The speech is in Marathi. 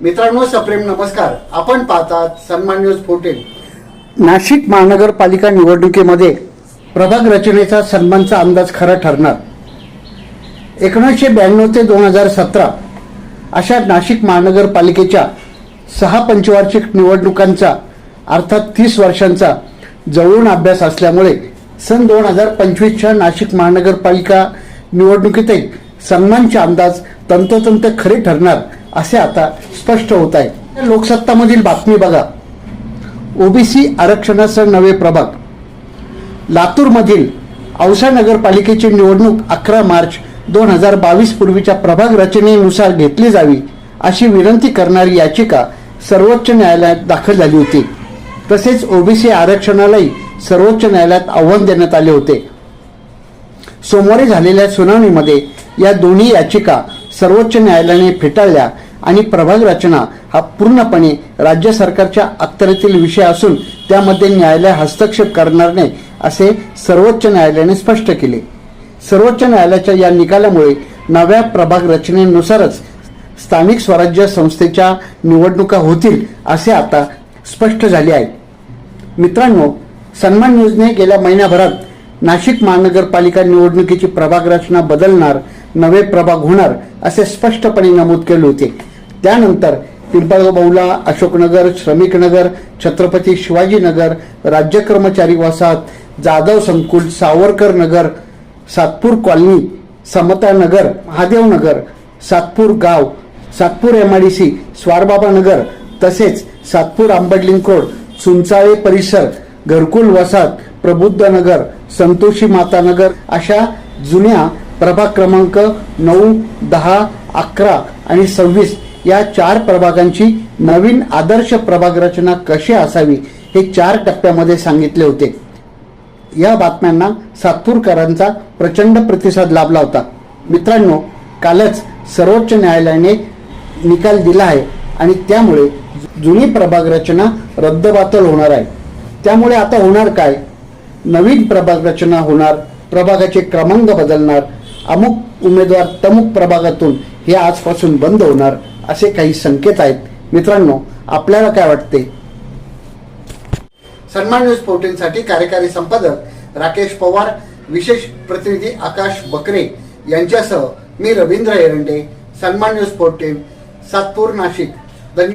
मित्रांनो सप्रेम नमस्कार. आपण पाहतात सन्मान न्यूज फोर्टीन नाशिक महानगरपालिका निवडणुकीमध्ये प्रभाग रचनेचा सन्मानचा अंदाज खरा ठरणार. एकोणीसशे ब्याण्णव ते दोन हजार सतरा अशा नाशिक महानगरपालिकेच्या सहा पंचवार्षिक निवडणुकांचा अर्थात तीस वर्षांचा जवळून अभ्यास असल्यामुळे सन दोन हजार पंचवीसच्या नाशिक महानगरपालिका निवडणुकीतही सन्मानचे अंदाज तंतोतंत खरे ठरणार. असे आता स्पष्ट होत आहे. लोकसत्तामधील बातमी बघा. ओबीसी आरक्षणासह नवे प्रभाग. लातूरमधील औसा नगरपालिकेची निवडणूक अकरा मार्च दोन हजार बावीस पूर्वीच्या प्रभाग रचनेनुसार घेतली जावी अशी विनंती करणारी याचिका सर्वोच्च न्यायालयात दाखल झाली होती. तसेच ओबीसी आरक्षणालाही सर्वोच्च न्यायालयात आव्हान देण्यात आले होते. सोमवारी झालेल्या सुनावणीमध्ये या दोन्ही याचिका सर्वोच्च न्यायालयाने फेटाळल्या आणि प्रभाग रचना हा पूर्णपणे राज्य सरकारच्या अखत्यारीतील विषय असून त्यामध्ये न्यायालय हस्तक्षेप करणार नाही असे सर्वोच्च न्यायालयाने स्पष्ट केले. सर्वोच्च न्यायालयाच्या या निकालामुळे नव्या प्रभाग रचनेनुसारच स्थानिक स्वराज्य संस्थेच्या निवडणुका होतील असे आता स्पष्ट झाले आहे. मित्रांनो सन्मान न्यूजने गेल्या महिन्याभरात नाशिक महानगरपालिका निवडणुकीची प्रभाग रचना बदलणार नवे प्रभाग होणार असे स्पष्टपणे नमूद केले होते. त्यानंतर पिंपळबौला अशोकनगर श्रमिकनगर छत्रपती शिवाजीनगर राज्य कर्मचारी वसाहत जाधव संकुल सावरकर नगर सातपूर कॉलनी समता नगर सातपूर गाव सातपूर गाव सातपूर डी स्वारबाबा नगर तसेच सातपूर आंबडलिंग रोड सुंचाळे परिसर घरकुल वसाहत प्रबुद्ध नगर संतोषी माता नगर अशा जुन्या प्रभाग क्रमांक नऊ दहा अकरा आणि सव्वीस या चार प्रभागांची नवीन आदर्श प्रभाग रचना कशी असावी हे चार टप्प्यामध्ये सांगितले होते. या बातम्यांना सातपूरकरांचा प्रचंड प्रतिसाद लाभला होता. मित्रांनो कालच सर्वोच्च न्यायालयाने निकाल दिला आहे आणि त्यामुळे जुनी प्रभाग रचना रद्दबातल होणार आहे. त्यामुळे आता होणार काय? नवीन प्रभाग रचना होणार प्रभागाचे क्रमांक बदलणार अमुक उमेदवार तमुक प्रभागातून हे आजपासून बंद होणार असे काही संकेत आहेत. मित्रांनो आपल्याला काय वाटते? सन्मान न्यूज फोर्टीन साठी कार्यकारी संपादक राकेश पवार विशेष प्रतिनिधी आकाश बकरे यांच्यासह मी रवींद्र एरंडे सन्मान न्यूज फोर्टीन सातपूर नाशिक.